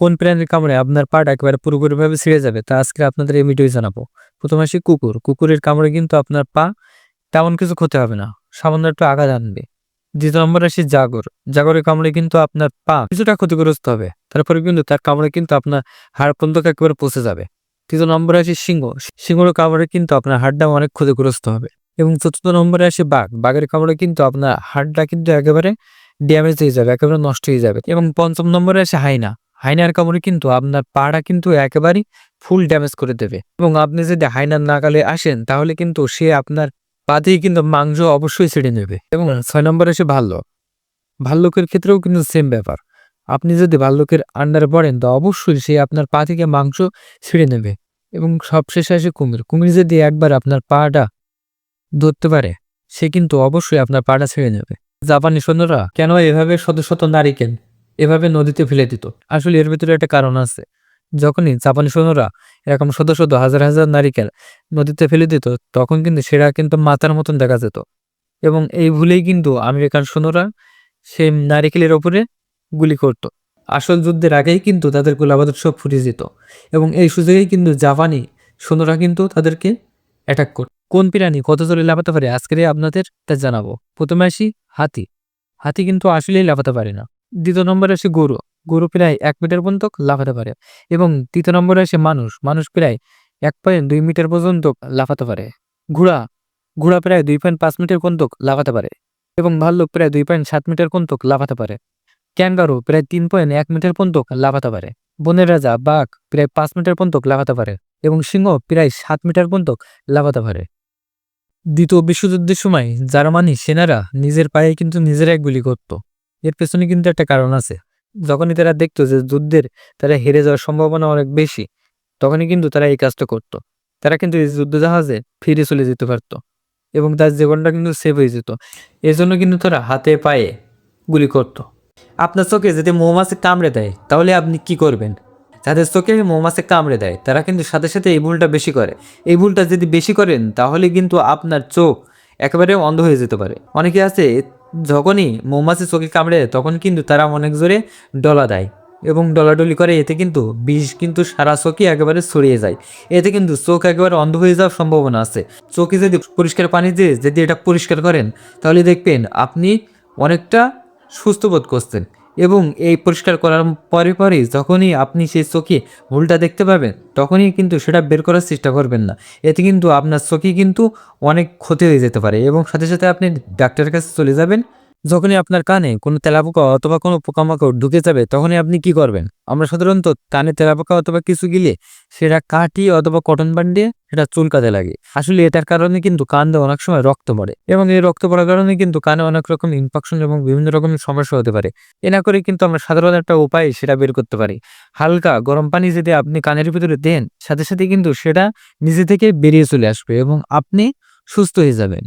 কোন প্রাণীর কামড়ে আপনার পাটা একেবারে পুরোপুরিভাবে ছিঁড়ে যাবে, তা আজকে আপনাদের এই জানাব। প্রথমে আসি কুকুর। কুকুরের কামড়ে কিন্তু আপনার পা তেমন কিছু ক্ষতি হবে না, সামান্য একটু আঘাত আনবে। দ্বিতীয় নম্বর আসি জাগর। জাগরের কামড়ে কিন্তু আপনার পা কিছুটা ক্ষতিগ্রস্ত হবে, তারপরে কিন্তু তার কামড়ে কিন্তু আপনার হাড় পর্যন্ত একেবারে পচে যাবে। তৃতীয় নম্বরে আসি সিংহ সিংহর কামড়ে কিন্তু আপনার হাড়টা অনেক ক্ষতিগ্রস্ত হবে। এবং চতুর্থ নম্বরে আসে বাঘ। বাঘের কামড়ে কিন্তু আপনার হাড়টা কিন্তু একেবারে ড্যামেজ হয়ে যাবে, একেবারে নষ্ট হয়ে যাবে। এবং পঞ্চম নম্বরে আসে হাইনা। হাইনার কামড়ে কিন্তু আপনার পাড়া কিন্তু একেবারেই ফুল ড্যামেজ করে দেবে। এবং আপনি যদি হাইনার নাগালে আসেন, তাহলে কিন্তু সে আপনার পা দিয়ে কিন্তু মাংস অবশ্যই ছেড়ে নেবে। এবং ছয় নম্বরে এসে ভাল্লুক। ভাল্লুকের ক্ষেত্রেও কিন্তু সেম ব্যাপার। আপনি যদি ভাল্লুকের আন্ডারে পড়েন, তো অবশ্যই সে আপনার পা থেকে মাংস ছিঁড়ে নেবে। এবং সবশেষে আসে কুমির। কুমির যদি একবার আপনার পাটা ধরতে পারে, সে কিন্তু অবশ্যই আপনার পাটা ছেড়ে নেবে। জাপানি সৈন্যরা, কেন এভাবে শত শত নারিকেল এভাবে নদীতে ফেলে দিত। আসলে এর ভিতরে একটা কারণ আছে। যখনই জাপানি সৈন্যরা এরকম শত শত, হাজার হাজার নারিকেল নদীতে ফেলে দিত, তখন কিন্তু সেটা কিন্তু মাথার মতন দেখা যেত। এবং এই ভুলেই কিন্তু আমেরিকান সৈন্যরা সেই নারিকেলের ওপরে গুলি করত। আসল যুদ্ধের আগেই কিন্তু তাদের গোলাবাদত সব ফুটে যেত। এবং এই সুযোগেই কিন্তু জাপানি সৈন্যরা কিন্তু তাদেরকে অ্যাটাক করত। কোন প্রাণী কত জোরে লাফাতে পারে আজকের আপনাদের তা জানাব। প্রথমে আসি হাতি। হাতি কিন্তু আসলেই লাফাতে পারে না। দ্বিতীয় নম্বরে আসে গরু। গরু প্রায় এক মিটার পর্যন্ত লাফাতে পারে এবং তৃতীয় নম্বরে আসে মানুষ। মানুষ প্রায় এক পয়েন্ট দুই মিটার পর্যন্ত লাফাতে পারে। ঘোড়া। ঘোড়া প্রায় দুই পয়েন্ট পাঁচ মিটার পর্যন্ত লাফাতে পারে এবং ভাল্লুক প্রায় দুই পয়েন্ট সাত মিটার পর্যন্ত লাফাতে পারে। ক্যাঙ্গারু প্রায় তিন পয়েন্ট এক মিটার পর্যন্ত লাফাতে পারে। বনের রাজা বাঘ প্রায় পাঁচ মিটার পর্যন্ত লাফাতে পারে এবং সিংহ প্রায় সাত মিটার পর্যন্ত লাফাতে পারে। দ্বিতীয় বিশ্বযুদ্ধের সময় জার্মানি সেনারা নিজের পায়ে কিন্তু নিজেরাই গুলি করত। এর পেছনে কিন্তু একটা কারণ আছে। যখনই তারা দেখতো যে যুদ্ধের তারা হেরে যাওয়ার সম্ভাবনা অনেক বেশি, তখনই কিন্তু তারা এই কাজটা করত। তারা কিন্তু এই যুদ্ধ জাহাজে ফিরে চলে যেতে পারতো এবং তার জীবনটা কিন্তু সেভ হয়ে যেত। এজন্য কিন্তু তারা হাতে পায়ে গুলি করত। আপনার চোখে যদি মৌমাছি কামড়ে দেয়, তাহলে আপনি কি করবেন? যাদের চোখে মৌমাছি কামড়ে দেয়, তারা কিন্তু সাথে সাথে এই ভুলটা বেশি করে। এই ভুলটা যদি বেশি করেন, তাহলে কিন্তু আপনার চোখ একেবারে অন্ধ হয়ে যেতে পারে। অনেকে আছে যখনই মৌমাছি চোখে কামড়ে, তখন কিন্তু তারা অনেক জোরে ডলা দেয় এবং ডলাডলি করে, এতে কিন্তু বিষ কিন্তু সারা চোখই একেবারে ছড়িয়ে যায়। এতে কিন্তু চোখ একেবারে অন্ধ হয়ে যাওয়ার সম্ভাবনা আছে। চোখে যদি পরিষ্কার পানি দিয়ে যদি এটা পরিষ্কার করেন, তাহলে দেখবেন আপনি অনেকটা সুস্থ বোধ করছেন। এবং এই পরিষ্কার করার পরে পরেই যখনই আপনি সেই চোখে ভুলটা দেখতে পাবেন, তখনই কিন্তু সেটা বের করার চেষ্টা করবেন না। এতে কিন্তু আপনার চোখে কিন্তু অনেক ক্ষতি হয়ে যেতে পারে এবং সাথে সাথে আপনি ডাক্তারের কাছে চলে যাবেন যখনই আপনার কানে কোনো তেলাপোকা অথবা কোনো পোকামাকড় ঢুকে যাবে, তখনই আপনি কি করবেন? আমরা সাধারণত কানে তেলাপোকা অথবা কিছু গিলে সেটা কাটি অথবা কটন বান্ড দিয়ে সেটা চুলকাতে লাগে আসলে এটার কারণে কিন্তু কান দিয়ে অনেক সময় রক্ত পড়ে এবং এই রক্ত পড়ার কারণে কিন্তু কানে অনেক রকম ইনফেকশন এবং বিভিন্ন রকমের সমস্যা হতে পারে। এ না করে কিন্তু আমরা সাধারণ একটা উপায় সেটা বের করতে পারি। হালকা গরম পানি যদি আপনি কানের ভিতরে দেন, সাথে সাথে কিন্তু সেটা নিজে থেকে বেরিয়ে চলে আসবে এবং আপনি সুস্থ হয়ে যাবেন।